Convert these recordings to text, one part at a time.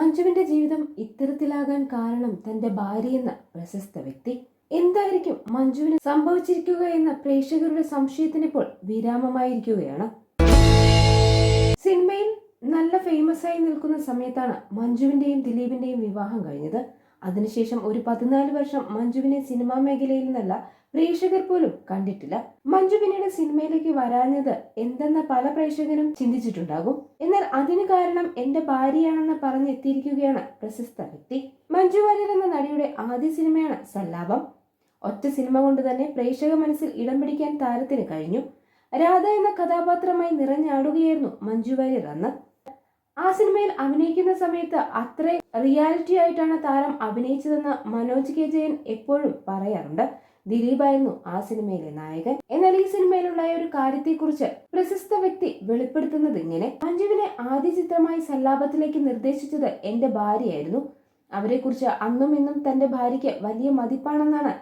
മഞ്ജുവിന്റെ ജീവിതം ഇത്തരത്തിലാകാൻ കാരണം തന്റെ ഭാര്യയെന്ന പ്രശസ്ത വ്യക്തി. എന്തായിരിക്കും മഞ്ജുവിന് സംഭവിച്ചിരിക്കുക എന്ന പ്രേക്ഷകരുടെ സംശയത്തിനിപ്പോൾ വിരാമമായിരിക്കുകയാണ്. സിനിമയിൽ നല്ല ഫേമസ് ആയി നിൽക്കുന്ന സമയത്താണ് മഞ്ജുവിന്റെയും ദിലീപിന്റെയും വിവാഹം കഴിഞ്ഞത്. അതിനുശേഷം ഒരു പതിനാല് വർഷം മഞ്ജുവിനെ സിനിമാ മേഖലയിൽ നിന്നല്ല പ്രേക്ഷകർ പോലും കണ്ടിട്ടില്ല. മഞ്ജു പിന്നീട് സിനിമയിലേക്ക് വരാഞ്ഞത് എന്തെന്ന പല പ്രേക്ഷകരും ചിന്തിച്ചിട്ടുണ്ടാകും. എന്നാൽ അതിന് കാരണം എന്റെ ഭാര്യയാണെന്ന് പറഞ്ഞെത്തിയിരിക്കുകയാണ് പ്രശസ്ത വ്യക്തി. മഞ്ജു വാര്യർ എന്ന നടിയുടെ ആദ്യ സിനിമയാണ് സല്ലാപം. ഒറ്റ സിനിമ കൊണ്ട് തന്നെ പ്രേക്ഷക മനസ്സിൽ ഇടം പിടിക്കാൻ താരത്തിന് കഴിഞ്ഞു. രാധ എന്ന കഥാപാത്രമായി നിറഞ്ഞാടുകയായിരുന്നു മഞ്ജു വാര്യർ അന്ന്. ആ സിനിമയിൽ അഭിനയിക്കുന്ന സമയത്ത് അത്ര റിയാലിറ്റി ആയിട്ടാണ് താരം അഭിനയിച്ചതെന്ന് മനോജ് കെ ജയൻ എപ്പോഴും പറയാറുണ്ട്. ദിലീപായിരുന്നു ആ സിനിമയിലെ നായകൻ. എന്നാൽ ഈ സിനിമയിലുള്ള ഒരു കാര്യത്തെക്കുറിച്ച് പ്രശസ്ത വ്യക്തി വെളിപ്പെടുത്തുന്നത് ഇങ്ങനെ. മഞ്ജുവിനെ ആദ്യ ചിത്രമായി സല്ലാപത്തിലേക്ക് നിർദ്ദേശിച്ചത് എന്റെ ഭാര്യയായിരുന്നു. അവരെക്കുറിച്ച് അന്നും ഇന്നും തന്റെ ഭാര്യയ്ക്ക് വലിയ മതിപ്പാണെന്നാണ്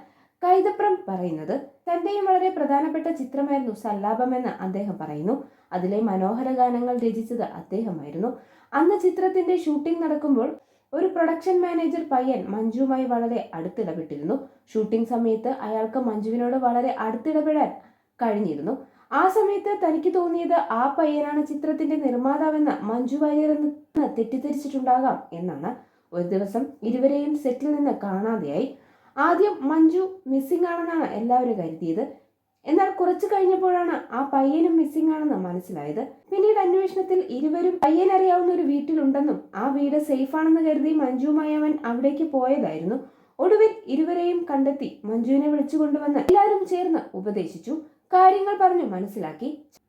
കൈതപ്രം പറയുന്നത്. തന്റെയും വളരെ പ്രധാനപ്പെട്ട ചിത്രമായിരുന്നു സല്ലാപമെന്ന് അദ്ദേഹം പറയുന്നു. അതിലെ മനോഹര ഗാനങ്ങൾ രചിച്ചത് അദ്ദേഹമായിരുന്നു. അന്ന് ചിത്രത്തിന്റെ ഷൂട്ടിംഗ് നടക്കുമ്പോൾ ഒരു പ്രൊഡക്ഷൻ മാനേജർ പയ്യൻ മഞ്ജുവുമായി വളരെ അടുത്തിടപെട്ടിരുന്നു. ഷൂട്ടിംഗ് സമയത്ത് അയാൾക്ക് മഞ്ജുവിനോട് വളരെ അടുത്തിടപെടാൻ കഴിഞ്ഞിരുന്നു. ആ സമയത്ത് തനിക്ക് തോന്നിയത് ആ പയ്യനാണ് ചിത്രത്തിന്റെ നിർമ്മാതാവെന്ന് മഞ്ജു വാര്യർ എന്ന് തെറ്റിദ്ധരിച്ചിട്ടുണ്ടാകാം എന്നാണ്. ഒരു ദിവസം ഇരുവരെയും സെറ്റിൽ നിന്ന് കാണാതെയായി. ആദ്യം മഞ്ജു മിസ്സിംഗ് ആണെന്നാണ് എല്ലാവരും കരുതിയത്. എന്നാൽ കുറച്ചു കഴിഞ്ഞപ്പോഴാണ് ആ പയ്യനും മിസ്സിംഗ് ആണെന്ന് മനസ്സിലായത്. പിന്നീട് അന്വേഷണത്തിൽ ഇരുവരും പയ്യൻ അറിയാവുന്ന ഒരു വീട്ടിലുണ്ടെന്നും ആ വീട് സേഫ് ആണെന്ന് കരുതി മഞ്ജുവുമായി അവൻ അവിടേക്ക് പോയതായിരുന്നു. ഒടുവിൽ ഇരുവരെയും കണ്ടെത്തി മഞ്ജുവിനെ വിളിച്ചു കൊണ്ടുവന്ന് എല്ലാവരും ചേർന്ന് ഉപദേശിച്ചു. കാര്യങ്ങൾ പറഞ്ഞു മനസ്സിലാക്കി.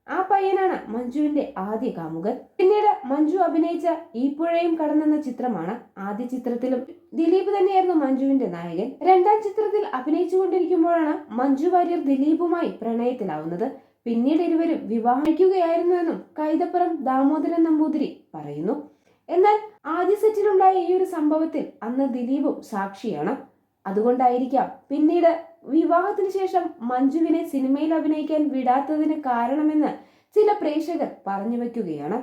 ആ പയ്യനാണ് മഞ്ജുവിന്റെ ആദ്യ കാമുകൻ. പിന്നീട് മഞ്ജു അഭിനയിച്ച ഈ പുഴയും കടന്നെന്ന ചിത്രമാണ് ആദ്യ ചിത്രത്തിലും. ദിലീപ് തന്നെയായിരുന്നു മഞ്ജുവിന്റെ നായകൻ. രണ്ടാം ചിത്രത്തിൽ അഭിനയിച്ചുകൊണ്ടിരിക്കുമ്പോഴാണ് മഞ്ജു വാര്യർ ദിലീപുമായി പ്രണയത്തിലാവുന്നത്. പിന്നീട് ഇരുവരും വിവാഹിക്കുകയായിരുന്നുവെന്നും കൈതപ്പുറം ദാമോദരൻ നമ്പൂതിരി പറയുന്നു. എന്നാൽ ആദ്യ സെറ്റിലുണ്ടായ ഈ ഒരു സംഭവത്തിൽ അന്ന് ദിലീപും സാക്ഷിയാണ്. അതുകൊണ്ടായിരിക്കാം പിന്നീട് വിവാഹത്തിന് ശേഷം മഞ്ജുവിനെ സിനിമയിൽ അഭിനയിക്കാൻ വിടാത്തതിന് കാരണമെന്ന് ചില പ്രേക്ഷകർ പറഞ്ഞു വെക്കുകയാണ്